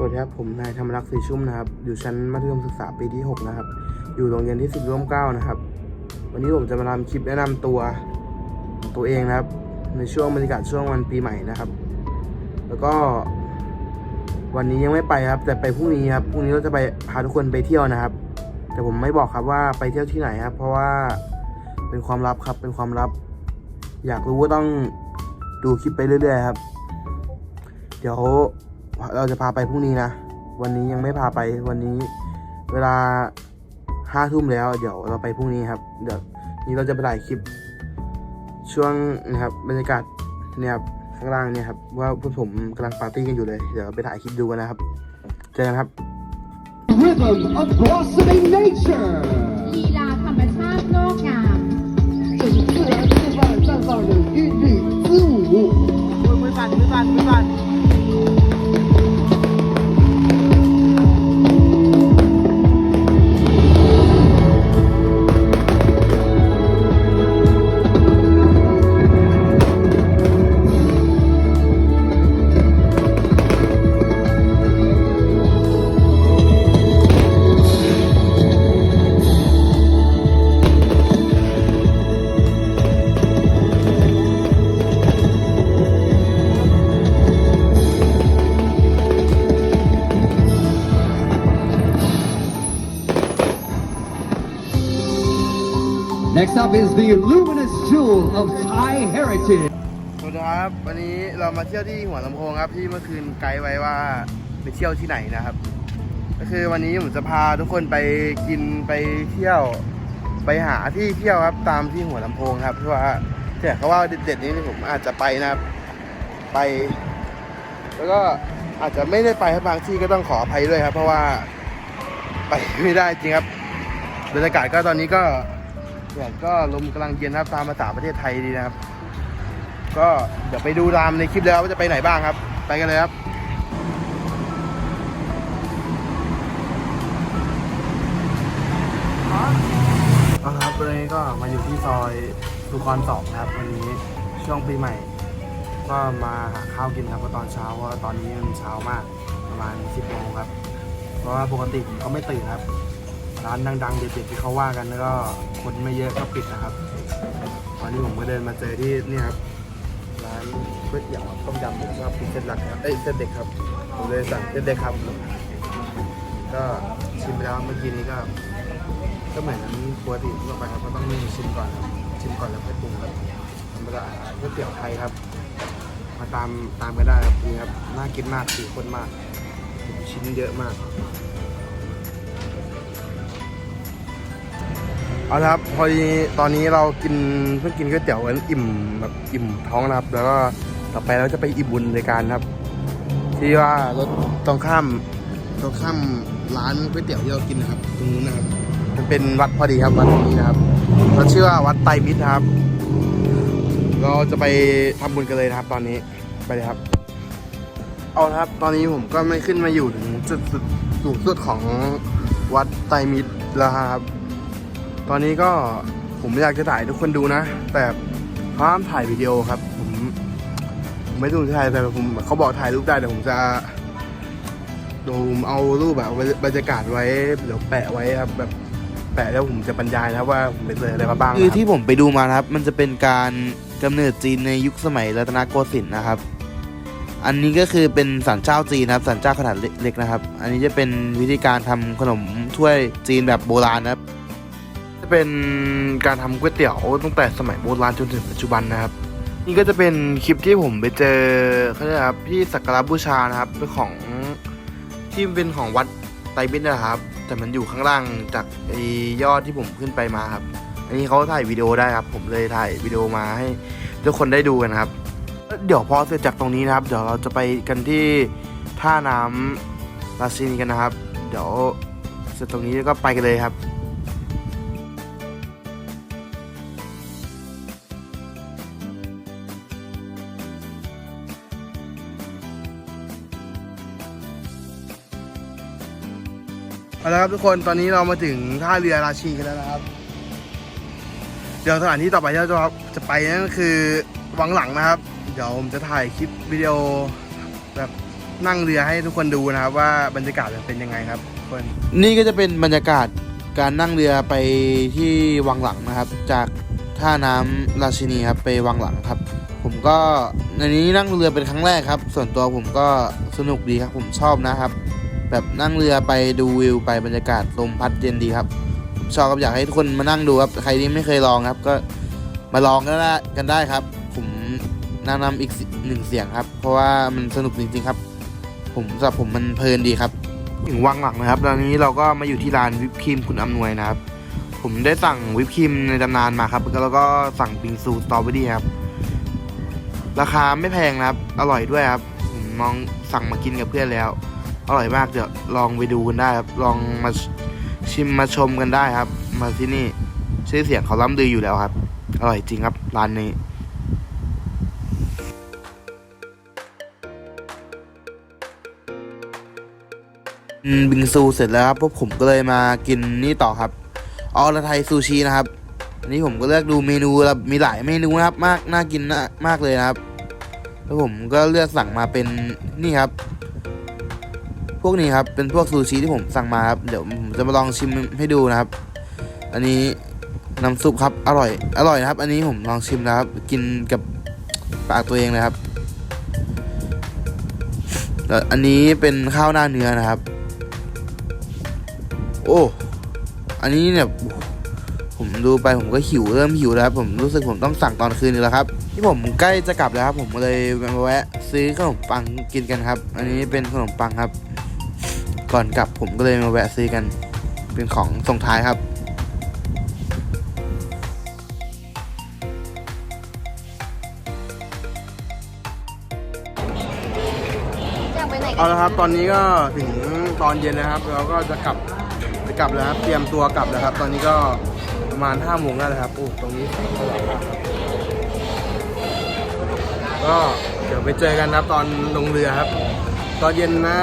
สวัสดีครับผมนายธรรมรักษ์ศรีชุ่มนะครับ อยู่ชั้นมัธยมศึกษาปีที่ 6 นะครับ อยู่โรงเรียนที่สิบร่วมเก้านะครับ วันนี้ผมจะมาทำคลิปแนะนำตัวตัวเองนะครับ ในช่วงบรรยากาศช่วงวันปีใหม่นะครับ แล้วก็ วันนี้ยังไม่ไปครับ แต่ไปพรุ่งนี้ครับพรุ่งนี้เราจะไปพาทุกคนไปเที่ยวนะครับ แต่ผมไม่บอกครับว่าไปเที่ยวที่ไหนครับ เพราะว่าเป็นความลับครับเป็นความลับ อยากรู้ก็ต้องดูคลิปไปเรื่อยๆครับ เดี๋ยว เราจะพาไปพรุ่งนี้นะ วันนี้ยังไม่พาไปวันนี้ เวลาห้าทุ่มแล้ว เดี๋ยวเราไปพรุ่งนี้ครับ เดี๋ยวนี้เราจะไปถ่ายคลิป ช่วงนะครับบรรยากาศเนี่ยครับข้างล่างเนี่ยครับว่าพวกผมกำลังปาร์ตี้กันอยู่เลย เดี๋ยวไปถ่ายคลิปดูกันนะครับ เจอกันครับ Rhythm of blossoming nature， ลีลาธรรมชาติงอกงาม 这是自然示范绽放的韵律之舞。 มือสั่นมือ Next up is the luminous jewel of Thai heritage. สวัสดีครับ วันนี้เรามาเที่ยวที่หัวลำโพงครับที่เมื่อคืนไกด์ไว้ว่าไปเที่ยวที่ไหนนะครับ ก็คือวันนี้ผมจะพาทุกคนไปกินไปเที่ยวไปหาที่เที่ยวครับตามที่หัวลำโพงครับเพราะว่าแต่เขาว่าเด็ดๆนี้ผมอาจจะไปนะครับไปแล้วก็อาจจะไม่ได้ไปครับบางที่ก็ต้องขออภัยด้วยครับ เพราะว่าไปไม่ได้จริงครับบรรยากาศก็ตอนนี้ก็ แดดก็ลมกำลังเย็นครับตามภาษาประเทศไทยดีนะครับ ก็เดี๋ยวไปดูตามในคลิปแล้วว่าจะไปไหนบ้างครับ ไปกันเลยครับเอาละครับวันนี้ก็มาอยู่ที่ซอยสุกรสองครับ วันนี้ช่วงปีใหม่ ก็มาหาข้าวกินครับเพราะตอนเช้าว่าตอนนี้มันเช้ามากประมาณ 10โมงครับ เพราะว่าปกติก็ไม่ตื่นครับ ร้านดังๆเด็ดๆที่เขาว่ากันแล้วก็คนไม่เยอะก็ปิดนะครับวันนี้ผมก็เดินมาเจอที่นี่ครับร้านก๋วยเตี๋ยวต้มยำผมชอบกินเส้นหลักครับเอ้ยเส้นเด็กครับผมเลยสั่งเส้นเด็กครับ ก็ชิมไปแล้วเมื่อกี้นี้ก็ ก็เหมือนนั้นปกติทั่วไปครับก็ต้องชิมก่อนครับชิมก่อนแล้วค่อยปรุงครับธรรมดาก๋วยเตี๋ยวไทยครับ มาตามตามกันได้ครับนี่ครับน่ากินมากสีคนมาก ชิ้นเยอะมาก เอาละครับพอดีตอนนี้เรากินเพิ่งกินก๋วยเตี๋ยวกันอิ่มแบบอิ่มท้องนะครับ แล้วก็ต่อไปเราจะไปอิ่มบุญในการครับ ที่ว่ารถตรงข้ามตรงข้ามร้านก๋วยเตี๋ยวที่เรากินนะครับ ตรงนู้นนะครับ มันเป็นวัดพอดีครับวัดนี้นะครับเราเชื่อว่าวัดไตรมิตรครับ เราจะไปทำบุญกันเลยนะครับ ตอนนี้ไปเลยครับ เอาละครับ ตอนนี้ผมก็ไม่ขึ้นมาอยู่ถึงจุดสุดสูงสุดของวัดไตรมิตรแล้วครับ ตอนนี้ก็ผมอยากจะถ่ายทุกคนดูนะ แต่ห้ามถ่ายวิดีโอครับ ผมผมไม่รู้จะถ่ายแต่ผมเขาบอกถ่ายรูปได้แต่ผมจะดูผมเอารูปแบบบรรยากาศไว้เดี๋ยวแปะไว้ครับแบบแปะแล้วผมจะบรรยายนะครับว่าผมไปเจออะไรมาบ้างคือที่ผมไปดูมาครับ มันจะเป็นการกำเนิดจีนในยุคสมัยรัตนโกสินทร์นะครับ อันนี้ก็คือเป็นสันเจ้าจีนครับสันเจ้าขนาดเล็กนะครับ อันนี้จะเป็นวิธีการทำขนมถ้วยจีนแบบโบราณนะครับ เป็นการทำก๋วยเตี๋ยวตั้งแต่สมัยโบราณจนถึงปัจจุบันนะครับ นี่ก็จะเป็นคลิปที่ผมไปเจอเขาเรียกครับที่สักการบูชานะครับเป็นของที่เป็นของวัดไตรมิตรนะครับ แต่มันอยู่ข้างล่างจากไอ้ยอดที่ผมขึ้นไปมาครับ อันนี้เขาถ่ายวิดีโอได้ครับ ผมเลยถ่ายวิดีโอมาให้ทุกคนได้ดูกันครับ เดี๋ยวพอเสร็จจากตรงนี้นะครับ เดี๋ยวเราจะไปกันที่ท่าน้ำราชินีกันนะครับ เดี๋ยวเสร็จตรงนี้ก็ไปกันเลยครับ เอาละครับทุกคนตอนนี้เรามาถึงท่าเรือราชีกันแล้วนะครับ เดี๋ยวสถานที่ต่อไปที่เราจะจะไปนั่นก็คือวังหลังนะครับ เดี๋ยวผมจะถ่ายคลิปวิดีโอแบบนั่งเรือให้ทุกคนดูนะครับ ว่าบรรยากาศมันเป็นยังไงครับทุกคนนี่ก็จะเป็นบรรยากาศการนั่งเรือไปที่วังหลังนะครับ จากท่าน้ำราชินีครับไปวังหลังครับ ผมก็ในนี้นั่งเรือเป็นครั้งแรกครับ ส่วนตัวผมก็สนุกดีครับผมชอบนะครับ แบบนั่งเรือไปดูวิวไปบรรยากาศลมพัดเย็นดีครับผมชอบครับอยากให้ทุกคนมานั่งดูครับใครที่ไม่เคยลองครับ ก็มาลองกันได้กันได้ครับ ผมแนะนำอีกหนึ่งเสียงครับ เพราะว่ามันสนุกจริงๆครับ ผมสำหรับผมมันเพลินดีครับถึงวังหลังนะครับตอนนี้เราก็มาอยู่ที่ร้านวิปครีมคุณอำนวยนะครับ ผมได้สั่งวิปครีมในตำนานมาครับแล้วก็สั่งบิงซูสตรอเบอรี่ครับ ราคาไม่แพงนะครับ อร่อยด้วยครับผมลองสั่งมากินกับเพื่อนแล้ว อร่อยมากเดี๋ยวลองไปดูกันได้ครับ ลองมาชิมมาชมกันได้ครับ มาที่นี่ชื่อเสียงเขาล้ำลืออยู่แล้วครับ อร่อยจริงครับร้านนี้บิงซูเสร็จแล้วครับพวกผมก็เลยมากินนี่ต่อครับออรไทยซูชินะครับอันนี้ผมก็เลือกดูเมนูแล้วมีหลายเมนูนะครับ มากน่ากินมากเลยนะครับ แล้วผมก็เลือกสั่งมาเป็นนี่ครับ พวกนี้ครับเป็นพวกซูชิที่ผมสั่งมาครับเดี๋ยวผมจะมาลองชิมให้ดูนะครับ อันนี้น้ำซุปครับอร่อย อร่อยนะครับ อันนี้ผมลองชิมแล้วครับ กินกับปากตัวเองเลยครับแล้วอันนี้เป็นข้าวหน้าเนื้อนะครับ โอ้อันนี้เนี่ยผมดูไปผมก็หิวเริ่มหิวแล้วครับผมรู้สึกผมต้องสั่งตอนคืนนี้แล้วครับ ที่ผมใกล้จะกลับแล้วครับ ผมเลยมาแวะซื้อขนมปังกินกันครับ อันนี้เป็นขนมปังครับ ก่อนกลับผมก็เลยมาแวะซื้อกัน เป็นของส่งท้ายครับเอาละครับ ตอนนี้ก็ถึงตอนเย็นนะครับ เราก็จะกลับจะกลับแล้วครับ เตรียมตัวกลับแล้วครับ ตอนนี้ก็ประมาณห้าโมงแล้วนะครับ โอ้ ตรงนี้แสงสว่างมากครับ ก็เดี๋ยวไปเจอกันนะครับตอนลงเรือครับ ตอนเย็นนะ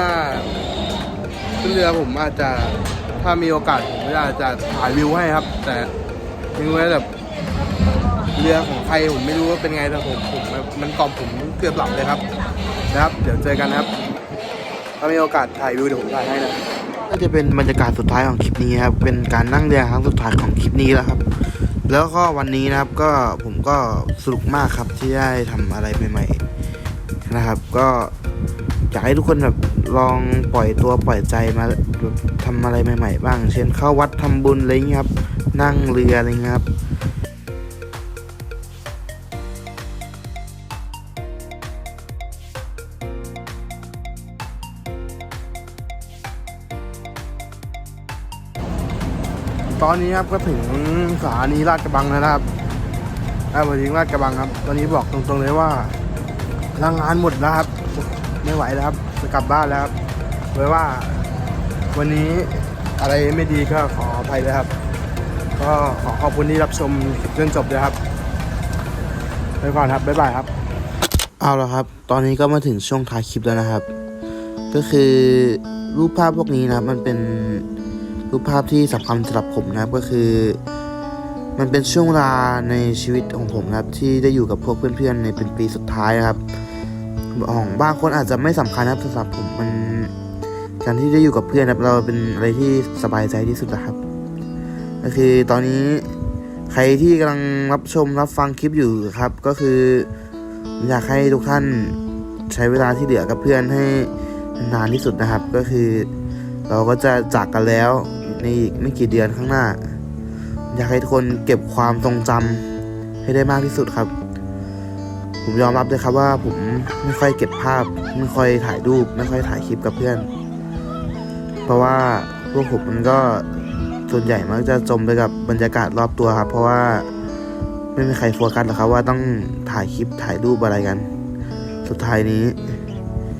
ขึ้นเรือผมอาจจะถ้ามีโอกาสผมอาจจะถ่ายวิวให้ครับ แต่ไม่รู้ว่าแบบเรือของใครผมไม่รู้ว่าเป็นไงแต่ผมผมมันกล่อมผมเกือบหลับเลยครับนะครับ เดี๋ยวเจอกันนะครับ ถ้ามีโอกาสถ่ายวิวเดี๋ยวผมถ่ายให้นะก็จะเป็นบรรยากาศสุดท้ายของคลิปนี้ครับ เป็นการนั่งเรือครั้งสุดท้ายของคลิปนี้แล้วครับ แล้วก็วันนี้นะครับก็ผมก็สนุกมากครับที่ได้ทำอะไรใหม่ๆนะครับ ก็อยากให้ทุกคนแบบ ลองปล่อยตัวปล่อยใจมาแบบทำอะไรใหม่ ๆ บ้าง เช่นเข้าวัดทำบุญอะไรเงี้ยครับ นั่งเรืออะไรเงี้ยครับตอนนี้ครับก็ถึงสถานีลาดกระบังแล้วนะครับอ่ามาถึงลาดกระบังครับ ตอนนี้บอกตรงๆเลยว่าแรงงานหมดแล้วครับ ไม่ไหวแล้วครับ จะกลับบ้านแล้วครับไว้ว่าวันนี้อะไรไม่ดีก็ขออภัยเลยครับ ก็ขอขอบคุณที่รับชมจนจบเลยครับไปก่อนครับ บ๊ายบายครับ เอาละครับ ตอนนี้ก็มาถึงช่วงท้ายคลิปแล้วนะครับ ก็คือรูปภาพพวกนี้นะมันเป็นรูปภาพที่สำคัญสำหรับผมนะครับก็คือ มันเป็นช่วงเวลาในชีวิตของผมนะครับ ที่ได้อยู่กับพวกเพื่อนๆในเป็นปีสุดท้ายนะครับ ของบางคนอาจจะไม่สำคัญนะครับสำหรับผมมันการที่ได้อยู่กับเพื่อนนะครับเราเป็นอะไรที่สบายใจที่สุดนะครับ ก็คือตอนนี้ใครที่กำลังรับชมรับฟังคลิปอยู่ครับ ก็คืออยากให้ทุกท่านใช้เวลาที่เหลือกับเพื่อนให้นานที่สุดนะครับ ก็คือ เราก็จะจากกันแล้วในอีกไม่กี่เดือนข้างหน้า อยากให้ทุกคนเก็บความทรงจำให้ได้มากที่สุดครับ ผมยอมรับเลยครับว่าผมไม่ค่อยเก็บภาพ ไม่ค่อยถ่ายรูป ไม่ค่อยถ่ายคลิปกับเพื่อน เพราะว่าพวกผมมันก็ส่วนใหญ่มักจะจมไปกับบรรยากาศรอบตัวครับ เพราะว่าไม่มีใครโฟกัสหรอกครับว่าต้องถ่ายคลิปถ่ายรูปอะไรกัน สุดท้ายนี้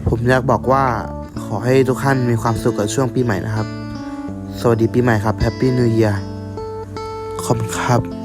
ผมอยากบอกว่าขอให้ทุกท่านมีความสุขกับช่วงปีใหม่นะครับ สวัสดีปีใหม่ครับ Happy New Year ขอบคุณครับ